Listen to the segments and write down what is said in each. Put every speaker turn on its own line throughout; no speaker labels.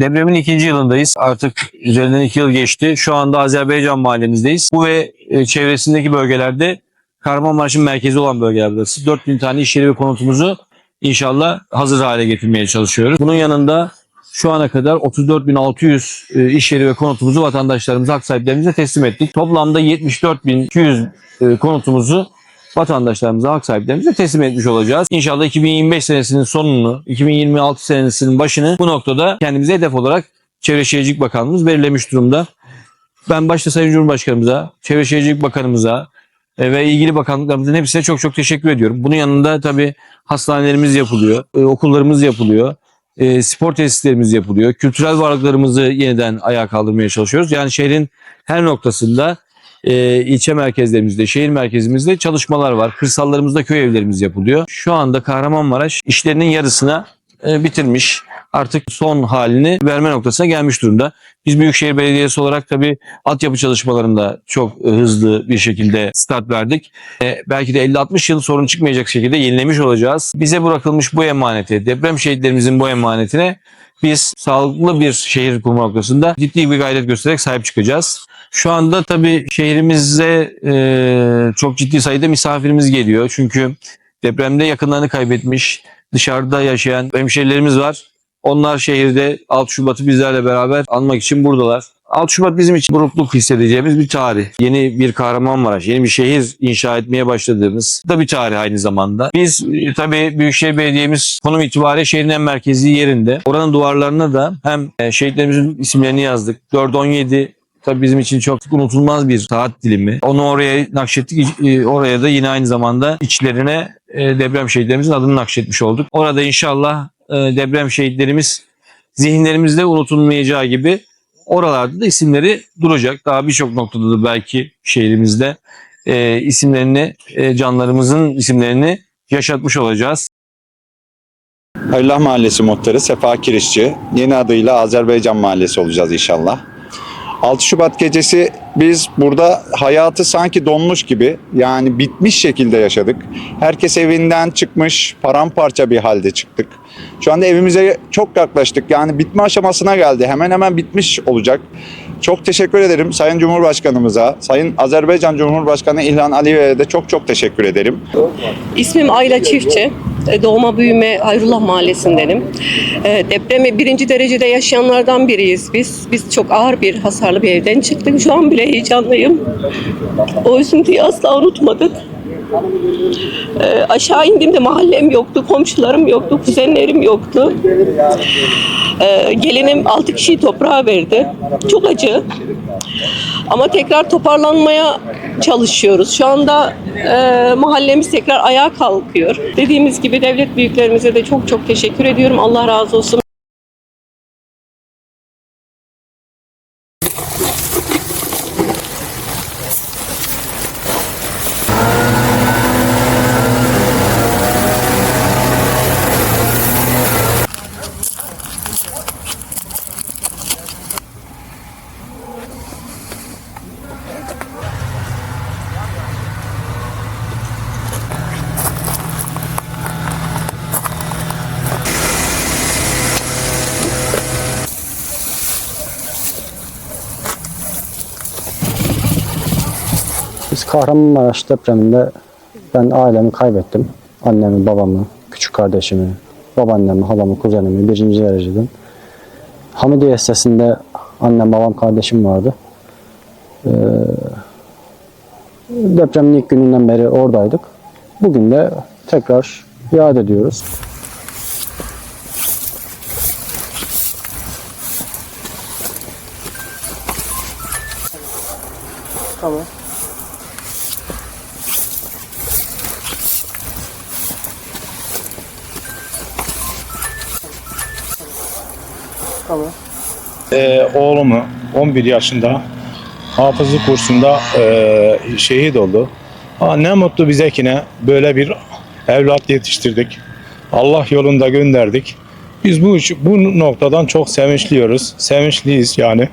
Depremin ikinci yılındayız. Artık üzerinden iki yıl geçti. Şu anda Azerbaycan mahallemizdeyiz. Bu ve e, çevresindeki bölgelerde Kahramanmaraş'ın merkezi olan bölgeler burası. 4000 tane iş yeri ve konutumuzu inşallah hazır hale getirmeye çalışıyoruz. Bunun yanında şu ana kadar 34.600 e, iş yeri ve konutumuzu vatandaşlarımıza, hak sahiplerimize teslim ettik. Toplamda 74.200 e, konutumuzu vatandaşlarımıza, hak sahiplerimize teslim etmiş olacağız. İnşallah 2025 senesinin sonunu, 2026 senesinin başını bu noktada kendimize hedef olarak Çevre Şehircilik Bakanlığımız belirlemiş durumda. Ben başta Sayın Cumhurbaşkanımıza, Çevre Şehircilik Bakanımıza e, ve ilgili bakanlıklarımızın hepsine çok çok teşekkür ediyorum. Bunun yanında tabii hastanelerimiz yapılıyor, e, okullarımız yapılıyor, e, spor tesislerimiz yapılıyor, kültürel varlıklarımızı yeniden ayağa kaldırmaya çalışıyoruz. Yani şehrin her noktasında e, ilçe merkezlerimizde, şehir merkezimizde çalışmalar var. Kırsallarımızda köy evlerimiz yapılıyor. Şu anda Kahramanmaraş işlerinin yarısına e, bitirmiş. Artık son halini verme noktasına gelmiş durumda. Biz Büyükşehir Belediyesi olarak tabii altyapı çalışmalarında çok e, hızlı bir şekilde start verdik. E, belki de 50-60 yıl sorun çıkmayacak şekilde yenilemiş olacağız. Bize bırakılmış bu emaneti, deprem şehitlerimizin bu emanetine biz sağlıklı bir şehir kurma noktasında ciddi bir gayret göstererek sahip çıkacağız. Şu anda tabii şehrimize e, çok ciddi sayıda misafirimiz geliyor. Çünkü depremde yakınlarını kaybetmiş, dışarıda yaşayan hemşehrilerimiz var. Onlar şehirde 6 Şubat'ı bizlerle beraber anmak için buradalar. 6 Şubat bizim için burukluk hissedeceğimiz bir tarih. Yeni bir Kahramanmaraş, yeni bir şehir inşa etmeye başladığımız da bir tarih aynı zamanda. Biz e, tabii Büyükşehir Belediye'miz konum itibariyle şehrin en merkezi yerinde. Oranın duvarlarına da hem e, şehitlerimizin isimlerini yazdık. 4-17 Tabii bizim için çok unutulmaz bir saat dilimi. Onu oraya nakşettik. E, Oraya da yine aynı zamanda içlerine deprem şehitlerimizin adını nakşetmiş olduk. Orada inşallah deprem şehitlerimiz zihinlerimizde unutulmayacağı gibi oralarda da isimleri duracak. Daha birçok noktada da belki şehrimizde e, isimlerini, e, canlarımızın isimlerini yaşatmış olacağız.
Hayırlah Mahallesi muhtarı Sefa Kirişçi. Yeni adıyla Azerbaycan Mahallesi olacağız inşallah. 6 Şubat gecesi biz burada hayatı sanki donmuş gibi yani bitmiş şekilde yaşadık. Herkes evinden çıkmış, paramparça bir halde çıktık. Şu anda evimize çok yaklaştık. Yani bitme aşamasına geldi. Hemen hemen bitmiş olacak. Çok teşekkür ederim Sayın Cumhurbaşkanımıza, Sayın Azerbaycan Cumhurbaşkanı İlhan Aliyev'e de çok çok teşekkür ederim.
İsmim Ayla Çiftçi. E, Doğma büyüme Hayrullah Mahallesi'ndenim. E, Depremi birinci derecede yaşayanlardan biriyiz biz. Biz çok ağır bir hasarlı bir evden çıktık. Şu an bile heyecanlıyım. O üzüntüyü asla unutmadık. E, aşağı indiğimde mahallem yoktu, komşularım yoktu, kuzenlerim yoktu. E, gelinim altı kişiyi toprağa verdi. Çok acı. Ama tekrar toparlanmaya çalışıyoruz. Şu anda e, mahallemiz tekrar ayağa kalkıyor. Dediğimiz gibi devlet büyüklerimize de çok çok teşekkür ediyorum. Allah razı olsun.
Kahramanmaraş depreminde ben ailemi kaybettim. Annemi, babamı, küçük kardeşimi, babaannemi, halamı, kuzenimi birinci dereceden. Hamidiye sitesinde annem, babam, kardeşim vardı. Ee, depremin ilk gününden beri oradaydık. Bugün de tekrar yad ediyoruz.
Ee, oğlumu 11 yaşında hafızlık kursunda e, şehit oldu. Ha, ne mutlu bize ki ne böyle bir evlat yetiştirdik. Allah yolunda gönderdik. Biz bu bu noktadan çok sevinçliyoruz. Sevinçliyiz yani.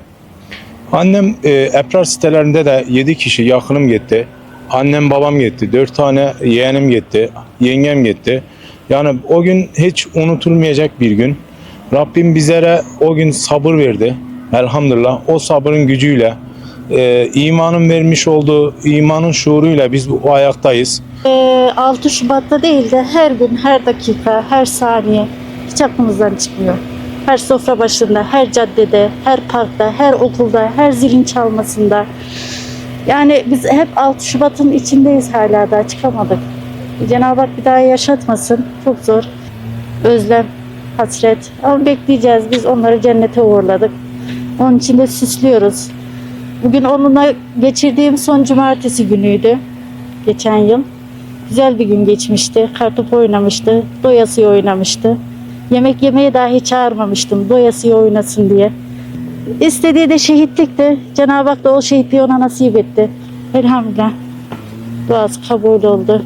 Annem e, Eprar sitelerinde de 7 kişi yakınım gitti. Annem babam gitti. 4 tane yeğenim gitti. Yengem gitti. Yani o gün hiç unutulmayacak bir gün. Rabbim bizlere o gün sabır verdi. Elhamdülillah o sabırın gücüyle e, imanın vermiş olduğu imanın şuuruyla biz bu ayaktayız.
Ee, 6 Şubat'ta değil de her gün, her dakika, her saniye hiç aklımızdan çıkmıyor. Her sofra başında, her caddede, her parkta, her okulda, her zilin çalmasında. Yani biz hep 6 Şubat'ın içindeyiz hala daha çıkamadık. Cenab-ı Hak bir daha yaşatmasın. Çok zor. Özlem, hasret. Ama bekleyeceğiz. Biz onları cennete uğurladık. Onun için de süslüyoruz. Bugün onunla geçirdiğim son cumartesi günüydü. Geçen yıl. Güzel bir gün geçmişti. Kartopu oynamıştı. Doyasıya oynamıştı. Yemek yemeye dahi çağırmamıştım. Doyasıya oynasın diye. İstediği de şehitlikti. Cenab-ı Hak da o şehitliği ona nasip etti. Elhamdülillah. Duası kabul oldu.